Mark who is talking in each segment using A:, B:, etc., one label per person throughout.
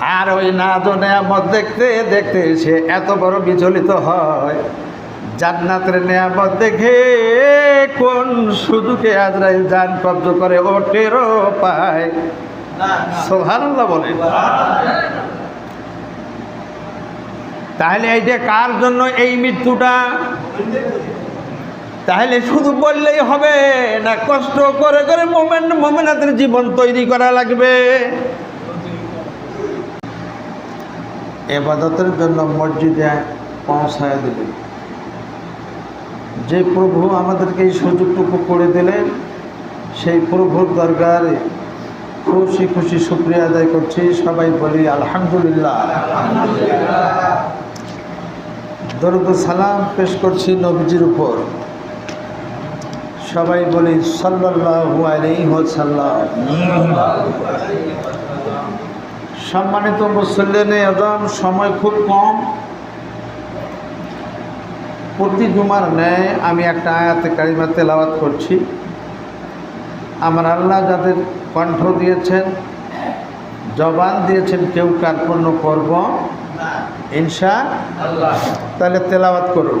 A: আর ওই নাজো নেয়ামত দেখতে দেখতে সে এত বড় বিচলিত হয়। জান্নাতের নেয়ামত দেখে কোন সুযোগে আজরাইল জান কব্জ করে ও টেরও পায়। সোহানুল্লাহ বলে। তাহলে এইটা কার জন্য এই মৃত্যুটা? তাহলে শুধু বললেই হবে না, কষ্ট করে করে মোমেন মোমেনাদের জীবন তৈরি করা লাগবে। এবাদতের জন্য মসজিদে পৌঁছায় দিলেন যে প্রভু আমাদেরকে এই সুযোগটুকু করে দিলেন, সেই প্রভুর দরকারে খুশি খুশি শুক্রিয়া আদায় করছি। সবাই বলি, আলহামদুলিল্লাহ। দরুদ সালাম পেশ করছি নবীজির উপর। সবাই বলি, সাল্লাল্লাহু আলাইহি ওয়াসাল্লাম। সম্মানিত মুসল্লিনে আজম সময় খুব কম। প্রতি জুমার ন্যায় আমি একটা আয়াতে কারিমা তেলাওয়াত করছি। আমার আল্লাহ যাদের কণ্ঠ দিয়েছেন, জবান দিয়েছেন, কেউ কার্পণ্য করব, ইনশা তাহলে তেলাওয়াত করুন।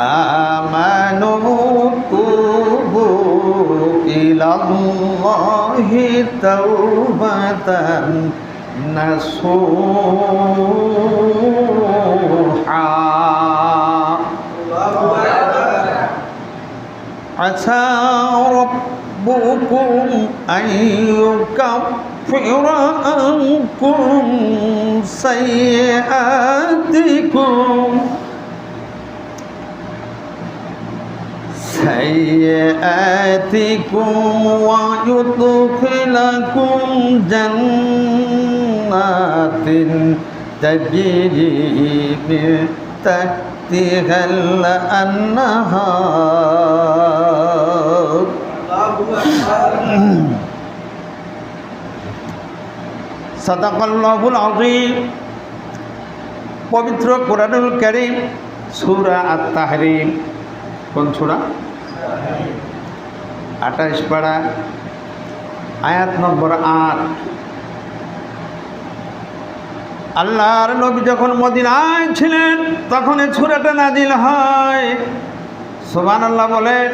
A: آمنوا توبوا إلى الله توبة نصوحا عسى ربكم أن يكفر عنكم سيئاتكم سيئاتكم ويدخلكم جنات تجري من تحتها الأنهار সাদাকাল্লাহুল আজিম পবিত্র কোরআনুল করিম সূরা আত-তাহরিম কোন সূরা আঠাইশ পাড়া, আয়াত নম্বর আট। আল্লাহর নবী যখন মদিনায় ছিলেন তখন এই ছুরাটা নাজিল হয়। সোবান আল্লাহ বলেন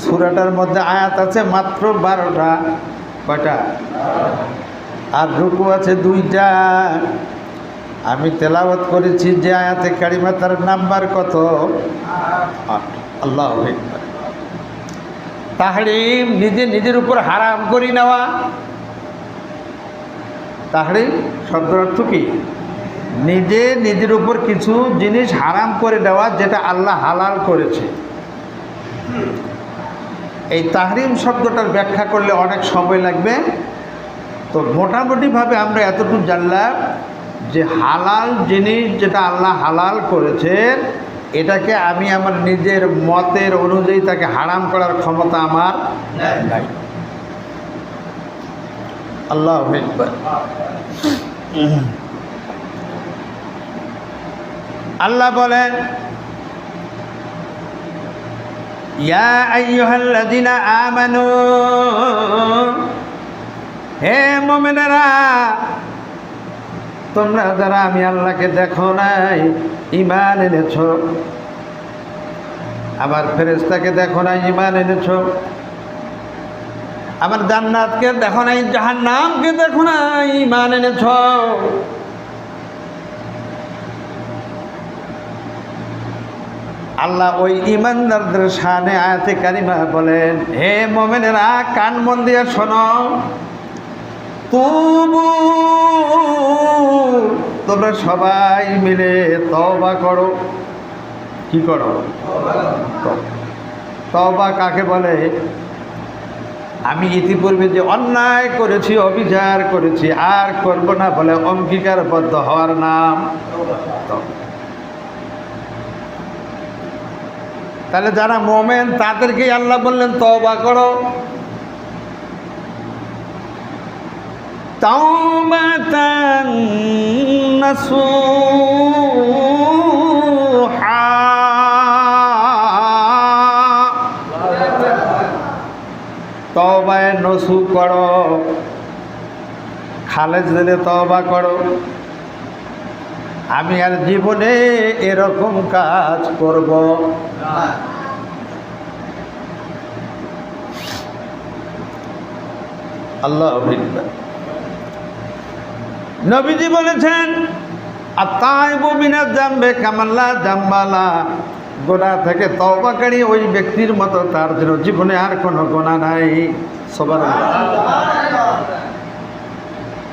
A: সুরাটার মধ্যে আয়াত আছে মাত্র বারোটা, কয়টা? আর রুকু আছে দুইটা। আমি তেলাওয়াত করেছি যে আয়াতে কারিমা তার নাম্বার কত? আল্লাহ তাহরিম নিজে নিজের উপর হারাম করি নেওয়া। তাহরিম শব্দের অর্থ কি? নিজে নিজের উপর কিছু জিনিস হারাম করে দেওয়া যেটা আল্লাহ হালাল করেছে। এই তাহরিম শব্দটার ব্যাখ্যা করলে অনেক সময় লাগবে। তো মোটামুটিভাবে আমরা এতটুকু জানলাম যে হালাল জিনিস যেটা আল্লাহ হালাল করেছেন, এটাকে আমি আমার নিজের মতের অনুযায়ী তাকে হারাম করার ক্ষমতা আমার নাই আল্লাহ। আল্লাহ বলেন, ইয়া হে মুমিনেরা তোমরা যারা আমি আল্লাহকে দেখো নাই ইমান এনেছ। আমার ফেরেস্তাকে দেখো নাই ইমান এনেছ। আমার জান্নাতকে দেখো নাই, জাহান্নামকে দেখো নাই ইমান এনেছ। আল্লাহ ওই ইমানদারদের সানে আয়াতে কারিমা বলেন, হে মোমেনেরা, কান মন দিয়ে শোনো। তবু তোমরা সবাই মিলে তবা করো। কি করো? তো- তওবা কাকে বলে? আমি ইতিপূর্বে যে অন্যায় করেছি, অবিচার করেছি, আর করব না বলে অঙ্গীকারবদ্ধ হওয়ার নাম। তাহলে যারা মোমেন, তাদেরকেই আল্লাহ বললেন, তওবা করো। তাওবাতান নাসুহা। তবায় নসু করো। খালেজ দিলে তবা করো। আমি আর জীবনে এরকম কাজ করব। আল্লাহ। নবীজি বলেছেন গোনা থেকে তবাকারী ওই ব্যক্তির মতো তার জন্য জীবনে আর কোনো গোনা নাই। সবার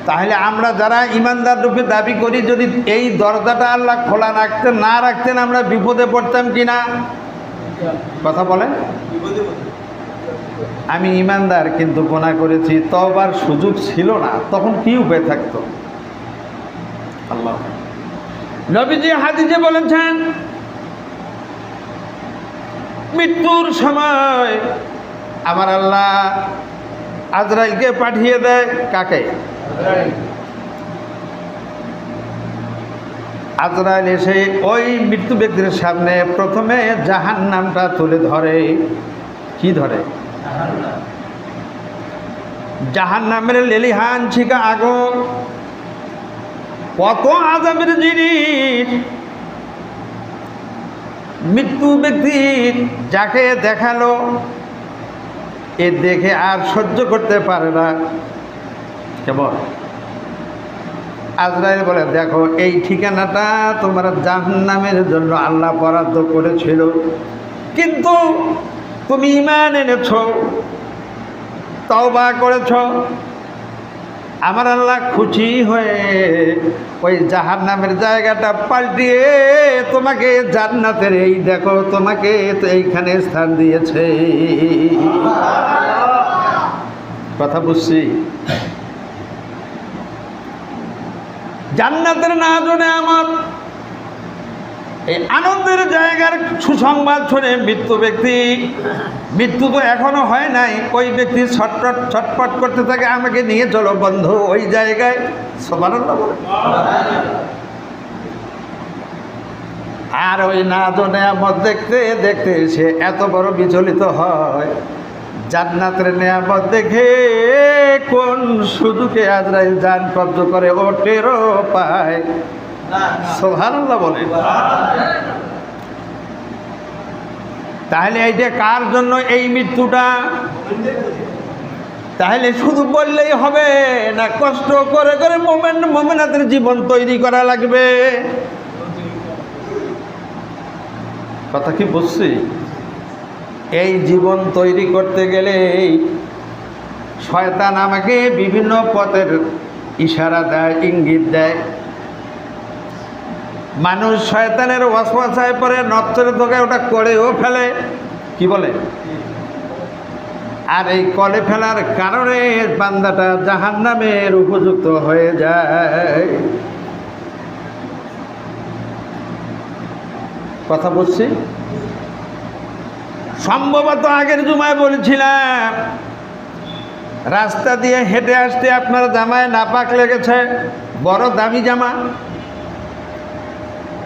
A: তাহলে আমরা যারা ইমানদার রূপে দাবি করি, যদি এই দরজাটা আল্লাহ খোলা রাখতেন, না রাখতেন, আমরা বিপদে পড়তাম কি না? কথা বলেন। আমি ইমানদার, কিন্তু গোনা করেছি তবার সুযোগ ছিল না, তখন কি উপায় থাকতো? নবীজি হাদিজে বলেছেন, মৃত্যুর সময় আমার আল্লাহ আজরাইলকে পাঠিয়ে দেয় কাকে? আজরাইল এসে ওই মৃত্যু ব্যক্তির সামনে প্রথমে জাহান নামটা তুলে ধরে। কি ধরে? জাহান নামের লেলিহান ছিকা আগুন। কত আজামের জিনিস। মৃত্যু ব্যক্তির যাকে দেখাল, এ দেখে আর সহ্য করতে পারে না। কেমন? আজরাইল বলে, দেখো, এই ঠিকানাটা তোমার জাহান্নামের জন্য আল্লাহ বরাদ্দ করেছিল। কিন্তু তুমি ইমান এনেছ, তওবা করেছ আমার আল্লাহ খুশি হয়ে ওই জাহার নামের জায়গাটা পাল্টিয়ে তোমাকে জান্নাতের এই দেখো, তোমাকে তো এইখানে স্থান দিয়েছে। কথা বুঝছি? জান্নাতের না জনে আমার এই আনন্দের জায়গার সুসংবাদ শুনে মৃত্যু ব্যক্তি, মৃত্যু তো এখনও হয় নাই, ওই ব্যক্তি ছটপট ছটপট করতে থাকে, আমাকে নিয়ে চলো বন্ধু, ওই জায়গায়। সবার আর ওই না নেয়ামত দেখতে দেখতে সে এত বড় বিচলিত হয়। জান্নাতের নেয়ামত দেখে কোন সুযোগে আজরাইল যান কব্জ করে ও টেরো পায়। সোহানাল্লাহ বলে। তাহলে এইটা কার জন্য এই মৃত্যুটা? তাহলে শুধু বললেই হবে না, কষ্ট করে করে মোমেন্ট মোমেনাতের জীবন তৈরি করা লাগবে। কথা কি বুঝছি? এই জীবন তৈরি করতে গেলে শয়তান আমাকে বিভিন্ন পথের ইশারা দেয়, ইঙ্গিত দেয়। মানুষ শয়তানের ওয়াসওয়াসায় পরে নচ্চরে ধোকায় ওটা করেও ফেলে। কি বলে? আর এই কলে ফেলার কারণে বান্দাটা জাহান নামের উপযুক্ত হয়ে যায়। কথা বলছি? সম্ভবত আগের জুমায় বলেছিলাম, রাস্তা দিয়ে হেঁটে আসতে আপনার জামায় নাপাক লেগেছে, বড় দামি জামা।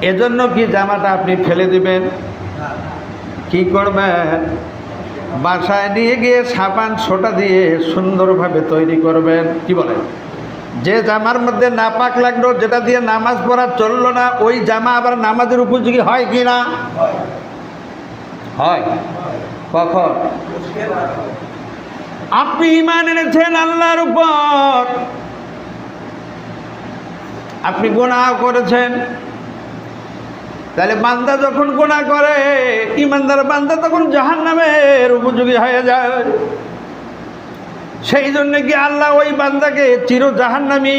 A: এজন্য কি জামাটা আপনি ফেলে দিবেন? কি করবেন? বাসায় নিয়ে গিয়ে সাবান ছোটা দিয়ে সুন্দরভাবে তৈরি করবেন। কি বলেন? যে জামার মধ্যে নাপাক লাগল, যেটা দিয়ে নামাজ পড়া চলল না, ওই জামা আবার নামাজের উপযোগী হয় কি না? হয়। কখন? আপনি ইমান এনেছেন আল্লাহর উপর। আপনি গোনাহ করেছেন। তাহলে বান্দা যখন গোনা করে, ইমানদার বান্দা তখন জাহান নামের উপযোগী হয়ে যায়। সেই জন্য কি আল্লাহ ওই বান্দাকে চির জাহান্নামী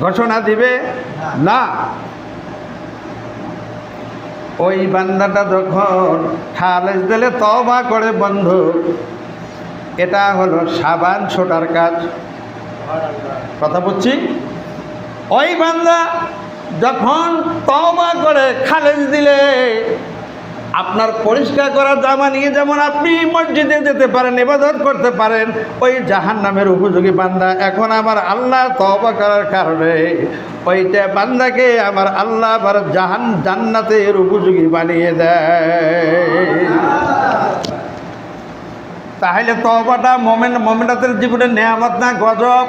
A: ঘোষণা দিবে? না। ওই বান্দাটা যখন খালেজ দিলে তবা করে, বন্ধু, এটা হলো সাবান ছোটার কাজ। কথা বলছি ওই বান্দা যখন তবা করে খালেজ দিলে, আপনার পরিষ্কার করা জামা নিয়ে যেমন আপনি মসজিদে যেতে পারেন, ইবাদত করতে পারেন, ওই জাহান নামের উপযোগী বান্দা এখন আমার আল্লাহ তবা করার কারণে ওইটা বান্দাকে আমার আল্লাহ আবার জাহান, জান্নাতের উপযোগী বানিয়ে দেয়। তাহলে তবাটা মোমেন মোমেনাতের জীবনে নেয়ামত না, গজব।